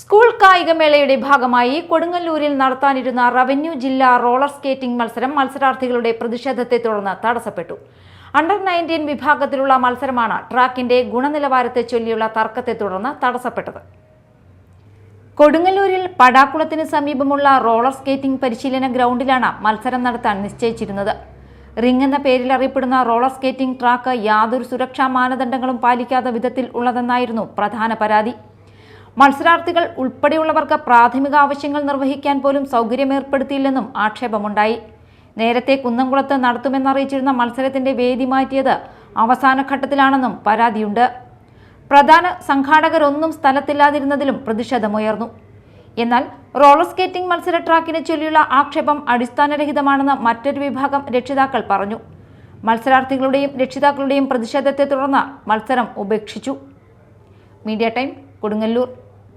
School കായികമേളയുടെ ഭാഗമായി കൊടുങ്ങല്ലൂരിൽ നടത്താനിരുന്ന റവന്യൂ ജില്ലാ റോളർ സ്കേറ്റിംഗ് മത്സരം മത്സരാർത്ഥികളുടെ പ്രതിഷേധത്തെ തുടർന്ന് തടസ്സപ്പെട്ടു. അണ്ടർ നയന്റീൻ വിഭാഗത്തിലുള്ള മത്സരമാണ് ട്രാക്കിന്റെ ഗുണനിലവാരത്തെ ചൊല്ലിയുള്ള തർക്കത്തെ തുടർന്ന് തടസ്സപ്പെട്ടത്. കൊടുങ്ങല്ലൂരിൽ പടാക്കുളത്തിന് സമീപമുള്ള റോളർ സ്കേറ്റിംഗ് പരിശീലന ഗ്രൗണ്ടിലാണ് മത്സരം നടത്താൻ നിശ്ചയിച്ചിരുന്നത്. റിംഗ് എന്ന പേരിൽ അറിയപ്പെടുന്ന റോളർ സ്കേറ്റിംഗ് ട്രാക്ക് യാതൊരു സുരക്ഷാ മാനദണ്ഡങ്ങളും പാലിക്കാത്ത വിധത്തിൽ ഉള്ളതെന്നായിരുന്നു പ്രധാന പരാതി. മത്സരാർത്ഥികൾ ഉൾപ്പെടെയുള്ളവർക്ക് പ്രാഥമിക ആവശ്യങ്ങൾ നിർവഹിക്കാൻ പോലും സൗകര്യമേർപ്പെടുത്തിയില്ലെന്നും ആക്ഷേപമുണ്ടായി. നേരത്തെ കുന്നംകുളത്ത് നടത്തുമെന്നറിയിച്ചിരുന്ന മത്സരത്തിന്റെ വേദി മാറ്റിയത് അവസാന ഘട്ടത്തിലാണെന്നും പരാതിയുണ്ട്. പ്രധാന സംഘാടകരൊന്നും സ്ഥലത്തില്ലാതിരുന്നതിലും പ്രതിഷേധമുയർന്നു. എന്നാൽ റോളർ സ്കേറ്റിംഗ് മത്സര ട്രാക്കിനെ ചൊല്ലിയുള്ള ആക്ഷേപം അടിസ്ഥാനരഹിതമാണെന്ന് മറ്റൊരു വിഭാഗം രക്ഷിതാക്കൾ പറഞ്ഞു. മത്സരാർത്ഥികളുടെയും രക്ഷിതാക്കളുടെയും പ്രതിഷേധത്തെ തുടർന്ന് മത്സരം ഉപേക്ഷിച്ചു. Media time Kodungallur.